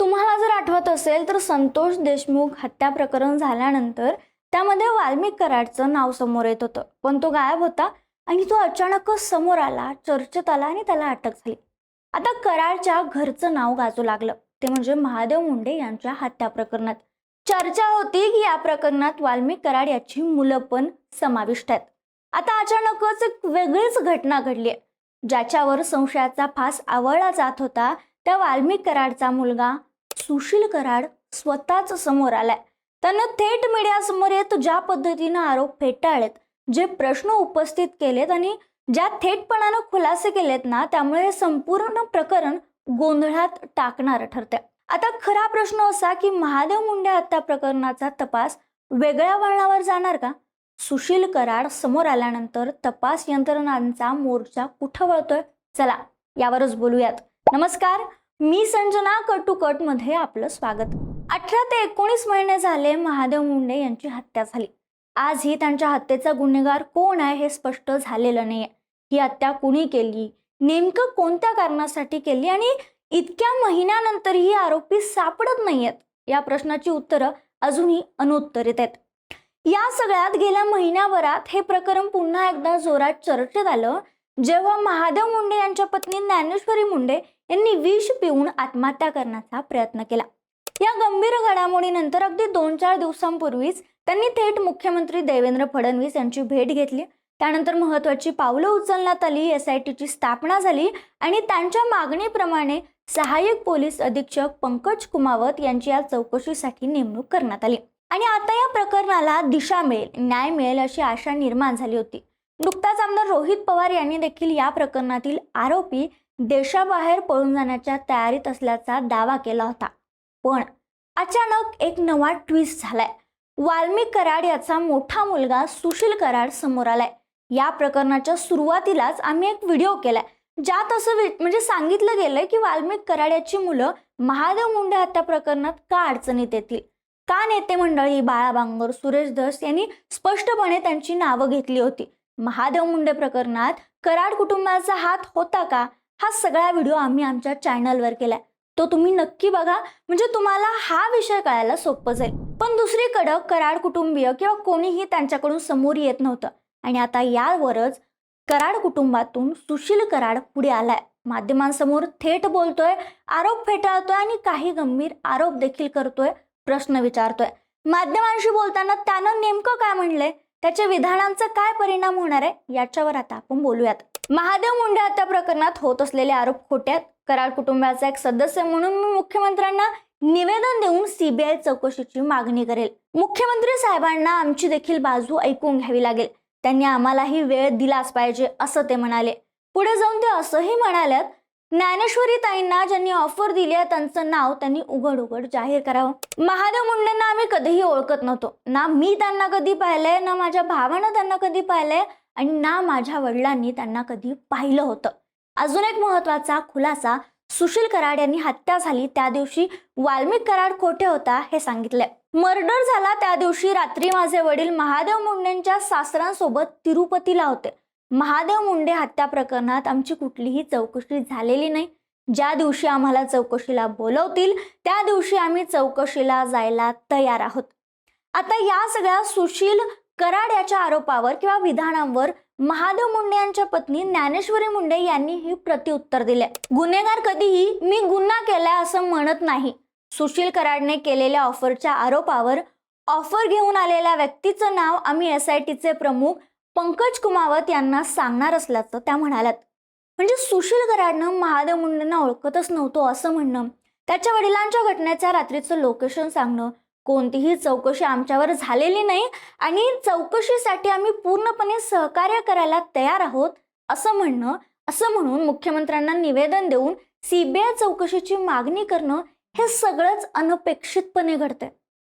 तुम्हाला जर आठवत असेल तर संतोष देशमुख हत्या प्रकरण झाल्यानंतर त्यामध्ये वाल्मिक कराडचं नाव समोर येत होतं. पण तो गायब होता आणि तो अचानकच समोर आला चर्चेत आला आणि त्याला अटक झाली. आता कराडच्या घरचं नाव गाजू लागलं. ते म्हणजे महादेव मुंडे यांच्या हत्या प्रकरणात. चर्चा होती की या प्रकरणात वाल्मिक कराड याची मुलं पण समाविष्ट आहेत. आता अचानकच एक वेगळीच घटना घडली आहे. ज्याच्यावर संशयाचा फास आवळला जात होता त्या वाल्मिक कराडचा मुलगा सुशील कराड स्वतःच समोर आलाय. त्यानं थेट मीडियासमोर येत ज्या पद्धतीनं आरोप फेटाळलेत जे प्रश्न उपस्थित केलेत आणि ज्या थेटपणानं खुलासे केलेत ना त्यामुळे हे संपूर्ण प्रकरण गोंधळात टाकणारं ठरतंय. आता खरा प्रश्न असा की महादेव मुंडे हत्या प्रकरणाचा तपास वेगळ्या वळणावर जाणार का? सुशील कराड समोर आल्यानंतर तपास यंत्रणांचा मोर्चा कुठं वळतोय? चला यावरच बोलूयात. नमस्कार मी संजना कटुकटमध्ये आपलं स्वागत. अठरा ते एकोणीस महिने झाले महादेव मुंडे यांची हत्या झाली. आजही त्यांच्या हत्येचा गुन्हेगार कोण आहे हे स्पष्ट झालेलं नाहीये. ही हत्या कुणी केली? नेमकं कोणत्या कारणासाठी केली? आणि इतक्या महिन्यानंतरही आरोपी सापडत नाहीयेत? या प्रश्नाची उत्तरं अजूनही अनुत्तरित आहेत. या सगळ्यात गेल्या महिन्याभरात हे प्रकरण पुन्हा एकदा जोरात चर्चेत आलं. जेव्हा महादेव मुंडे यांच्या पत्नी ज्ञानेश्वरी मुंडे यांनी विष पिऊन आत्महत्या करण्याचा प्रयत्न केला. या गंभीर घडामोडीनंतर अगदी दोन चार दिवसांपूर्वीच त्यांनी थेट मुख्यमंत्री देवेंद्र फडणवीस यांची भेट घेतली. त्यानंतर महत्वाची पावलं उचलण्यात आली एस आय टीची स्थापना झाली आणि त्यांच्या मागणीप्रमाणे सहाय्यक पोलीस अधीक्षक पंकज कुमावत यांची या चौकशीसाठी नेमणूक करण्यात आली. आणि आता या प्रकरणाला दिशा मिळेल न्याय मिळेल अशी आशा निर्माण झाली होती. नुकताच आमदार रोहित पवार यांनी देखील या प्रकरणातील आरोपी देशाबाहेर पळून जाण्याच्या तयारीत असल्याचा दावा केला होता. पण अचानक एक नवा ट्विस्ट झालाय. वाल्मिक कराड याचा मोठा मुलगा सुशील कराड समोर आलाय. या प्रकरणाच्या सुरुवातीलाच आम्ही एक व्हिडिओ केलाय. ज्यात असं म्हणजे सांगितलं गेलंय की वाल्मिक कराड याची मुलं महादेव मुंडे हत्या प्रकरणात का अडचणीत येतील? का नेते मंडळी बाळा बांगर सुरेश धस यांनी स्पष्टपणे त्यांची नावं घेतली होती? महादेव मुंडे प्रकरणात कराड कुटुंबाचा हात होता का? हा सगळा व्हिडिओ आम्ही आमच्या चॅनलवर केलाय. तो तुम्ही नक्की बघा. म्हणजे तुम्हाला हा विषय कळायला सोपं जाईल. पण दुसरीकडं कराड कुटुंबीय किंवा कोणीही त्यांच्याकडून समोर येत नव्हतं. आणि आता यावरच कराड कुटुंबातून सुशील कराड पुढे आलाय. माध्यमांसमोर थेट बोलतोय आरोप फेटाळतोय आणि काही गंभीर आरोप देखील करतोय प्रश्न विचारतोय. माध्यमांशी बोलताना त्यानं नेमकं काय म्हणलंय? त्याच्या विधानांचा काय परिणाम होणार आहे याच्यावर आता आपण बोलूयात. महादेव मुंडे हत्या प्रकरणात होत असलेले आरोप खोटे आहेत कराड कुटुंबाचा एक सदस्य म्हणून मी मुख्यमंत्र्यांना निवेदन देऊन सीबीआय चौकशीची मागणी करेल. मुख्यमंत्री साहेबांना आमची देखील बाजू ऐकून घ्यावी लागेल. त्यांनी आम्हालाही वेळ दिलाच पाहिजे असं ते म्हणाले. पुढे जाऊन ते असंही म्हणाल्यात ज्ञानेश्वरी ताईंना ज्यांनी ऑफर दिली आहे त्यांचं नाव त्यांनी उघड उघड जाहीर करावं. महादेव मुंडेंना आम्ही कधीही ओळखत नव्हतो. ना मी त्यांना कधी पाहिलंय ना माझ्या भावानं त्यांना कधी पाहिलंय आणि ना माझ्या वडिलांनी त्यांना कधी पाहिलं होतं. अजून एक महत्त्वाचा खुलासा सुशील कराड यांनी हत्या झाली. त्या दिवशी वाल्मिक कराड खोटे होता हे सांगितलंय. मर्डर झाला त्या दिवशी रात्री माझे वडील महादेव मुंडेंच्या सासऱ्यांसोबत तिरुपतीला होते. महादेव मुंडे हत्या प्रकरणात आमची कुठलीही चौकशी झालेली नाही. ज्या दिवशी आम्हाला चौकशीला बोलवतील त्या दिवशी आम्ही चौकशीला जायला तयार आहोत. आता या सगळ्या सुशील कराड याच्या आरोपावर किंवा विधानांवर महादेव मुंडे यांच्या पत्नी ज्ञानेश्वरी मुंडे यांनी ही प्रत्युत्तर दिले. गुन्हेगार कधीही मी गुन्हा केलाय असं म्हणत नाही. सुशील कराडने केलेल्या ऑफरच्या आरोपावर ऑफर घेऊन आलेल्या व्यक्तीचं नाव आम्ही एस आय टीचे प्रमुख पंकज कुमावत यांना सांगणार असल्याचं त्या म्हणाल्यात. म्हणजे सुशील कराडनं महादेव मुंडेंना ओळखतच नव्हतो असं म्हणणं त्याच्या वडिलांच्या घटनेच्या रात्रीचं लोकेशन सांगणं कोणतीही चौकशी आमच्यावर झालेली नाही आणि चौकशीसाठी आम्ही पूर्णपणे सहकार्य करायला तयार आहोत असं म्हणणं असं म्हणून मुख्यमंत्र्यांना निवेदन देऊन सीबीआय चौकशीची मागणी करणं हे सगळंच अनपेक्षितपणे घडतंय.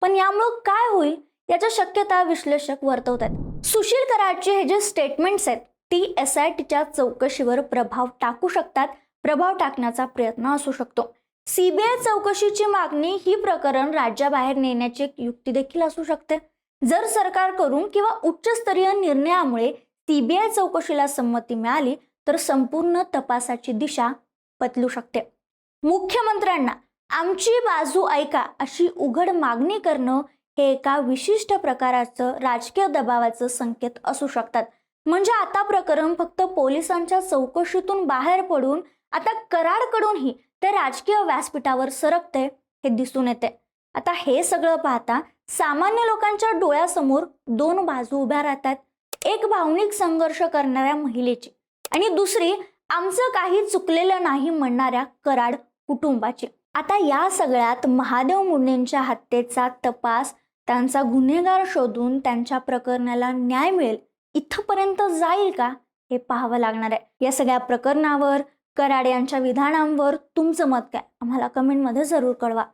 पण यामुळं काय होईल याच्या शक्यता विश्लेषक वर्तवत आहेत सुशील कराडचे हे जे स्टेटमेंट्स आहेत ती एस आय टीच्या चौकशीवर प्रभाव टाकू शकतात प्रभाव टाकण्याचा प्रयत्न असू शकतो. सीबीआय चौकशीची मागणी ही प्रकरण राज्याबाहेर नेण्याची एक युक्ती देखील असू शकते. जर सरकारकडून किंवा उच्चस्तरीय निर्णयामुळे सीबीआय चौकशीला संमती मिळाली तर संपूर्ण तपासाची दिशा बदलू शकते. मुख्यमंत्र्यांना आमची बाजू ऐका अशी उघड मागणी करणं हे एका विशिष्ट प्रकाराचं राजकीय दबावाचं संकेत असू शकतात. म्हणजे आता प्रकरण फक्त पोलिसांच्या चौकशीतून बाहेर पडून आता कराडकडूनही ते राजकीय व्यासपीठावर सरकते हे दिसून येते. आता हे सगळं पाहता सामान्य लोकांच्या डोळ्यासमोर दोन बाजू उभ्या राहतात. एक भावनिक संघर्ष करणाऱ्या महिलेची आणि दुसरी आमचं काही चुकलेलं नाही म्हणणाऱ्या कराड कुटुंबाची. आता या सगळ्यात महादेव मुंडेंच्या हत्येचा तपास त्यांचा गुन्हेगार शोधून त्यांच्या प्रकरणाला न्याय मिळेल इथंपर्यंत जाईल का? हे पाहावं लागणार आहे. या सगळ्या प्रकरणावर कराड यांच्या विधानांवर तुमचं मत काय? आम्हाला कमेंटमध्ये जरूर कळवा.